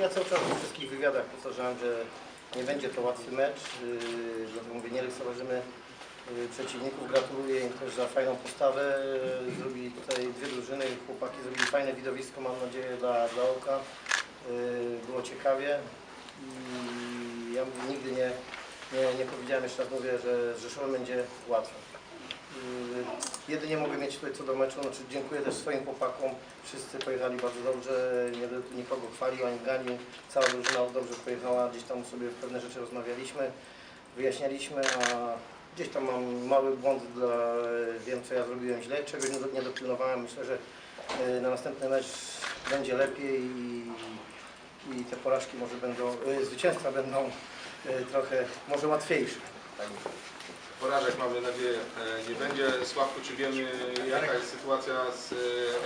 ja cały czas we wszystkich wywiadach powtarzałem, że nie będzie to łatwy mecz, yy, dlatego mówię, nie lekceważymy yy, przeciwników. Gratuluję im też za fajną postawę. Yy, zrobili tutaj dwie drużyny, chłopaki zrobili fajne widowisko, mam nadzieję, dla, dla oka. Było ciekawie. I ja nigdy nie, nie, nie powiedziałem, jeszcze raz mówię, że z Rzeszowem będzie łatwo. Yy, Jedynie mogę mieć tutaj co do meczu, znaczy dziękuję też swoim chłopakom, wszyscy pojechali bardzo dobrze, nie nikogo chwalił ani ganił, cała drużyna dobrze pojechała, gdzieś tam sobie pewne rzeczy rozmawialiśmy, wyjaśnialiśmy, a gdzieś tam mam mały błąd, dla, wiem co ja zrobiłem źle, czegoś nie, do- nie dopilnowałem, myślę, że yy, na następny mecz będzie lepiej i, i te porażki może będą, yy, zwycięstwa będą trochę może łatwiejsze. Tak. Porażek mamy nadzieję e, nie będzie. Sławku, czy wiemy jaka jest sytuacja z e,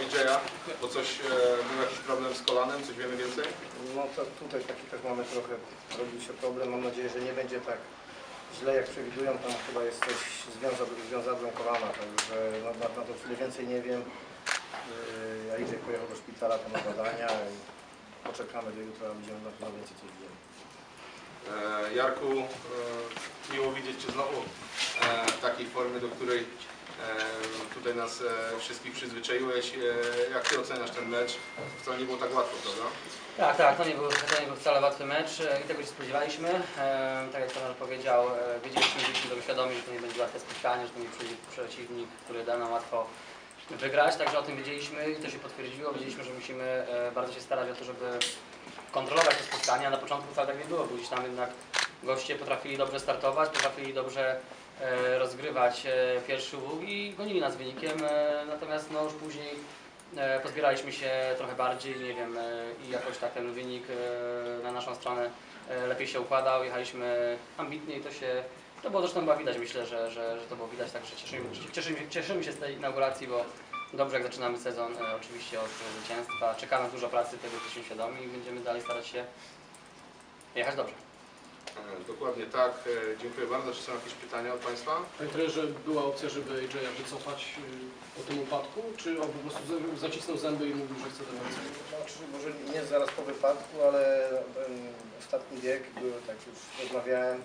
AJ-a? Bo coś, e, był jakiś problem z kolanem, coś wiemy więcej? No to tutaj taki też mamy trochę, robił się problem. Mam nadzieję, że nie będzie tak źle jak przewidują. Tam chyba jest coś związadłem, związadłem kolana, także no, na, na to chwilę więcej nie wiem. Idę pojechał do szpitala tam na badania i poczekamy do jutra, będziemy na pewno więcej coś widzieli. E, Jarku, e, miło widzieć Cię znowu e, w takiej formie, do której tutaj nas wszystkich przyzwyczaiłeś. Jak Ty oceniasz ten mecz? Wcale nie było tak łatwo, prawda? Tak, tak, to nie był, to nie był wcale łatwy mecz i tego się spodziewaliśmy. Tak jak trener powiedział, wiedzieliśmy, byliśmy świadomi, że to nie będzie łatwe spotkanie, że to nie przyjdzie przeciwnik, który da nam łatwo wygrać, także o tym wiedzieliśmy i to się potwierdziło. Wiedzieliśmy, że musimy e, bardzo się starać o to, żeby kontrolować te spotkania. Na początku wcale tak nie było, bo gdzieś tam jednak goście potrafili dobrze startować, potrafili dobrze e, rozgrywać e, pierwszy łuk i gonili nas wynikiem, natomiast no już później pozbieraliśmy się trochę bardziej, nie wiem, i jakoś tak ten wynik na naszą stronę lepiej się układał, jechaliśmy ambitnie i to się, to było zresztą chyba widać, myślę, że, że, że to było widać, także cieszymy, cieszymy, cieszymy się z tej inauguracji, bo dobrze jak zaczynamy sezon, e, oczywiście od zwycięstwa, czekamy dużo pracy, tego jesteśmy świadomi i będziemy dalej starać się jechać dobrze. E, Dokładnie tak. E, Dziękuję bardzo. Czy są jakieś pytania od Państwa? Panie trenerze, była opcja, żeby AJ'a wycofać y, po tym upadku, czy on po prostu zacisnął zęby i mówił, że chce mecz? Znaczy, może nie zaraz po wypadku, ale ten ostatni bieg, był, tak już rozmawiałem,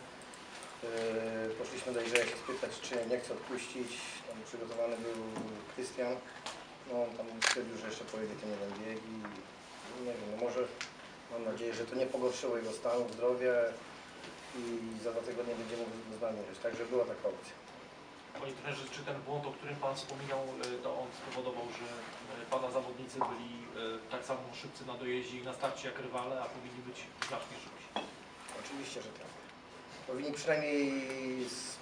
poszliśmy do Iżeja się spytać, czy nie chce odpuścić, tam przygotowany był Krystian, no on tam stwierdził, że jeszcze pojedzie ten jeden bieg i nie wiem, no może mam nadzieję, że to nie pogorszyło jego stanu zdrowia i za dwa tygodnie będzie mógł z nami grać, także była taka opcja. Panie trenerze, czy ten błąd, o którym Pan wspominał, e, to on spowodował, że e, Pana zawodnicy byli e, tak samo szybcy na dojeździe i na starcie jak rywale, a powinni być znacznie szybsi? Oczywiście, że tak. Powinni przynajmniej,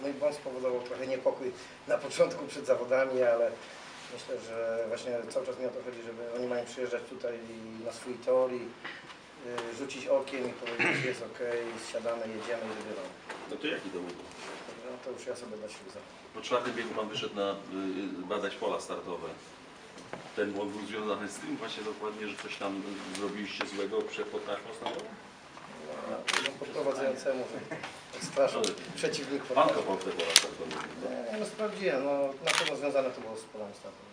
mój błąd spowodował trochę niepokój na początku przed zawodami, ale myślę, że właśnie cały czas mi o to chodzi, żeby oni mają przyjeżdżać tutaj na swój tor i y, rzucić okiem i powiedzieć, jest ok, siadamy, jedziemy i wybieramy. No to jaki? Także no to już ja sobie dla siebie zapewne. Po czwartym biegu Pan wyszedł na y, badać pola startowe. Ten błąd był związany z tym właśnie dokładnie, że coś tam zrobiliście złego przed taśmą startową? No, podprowadzającemu, że straszą przeciwnik. Pan kopał te pola startowe. Nie, no sprawdziłem, no na pewno związane to było z polami startowymi.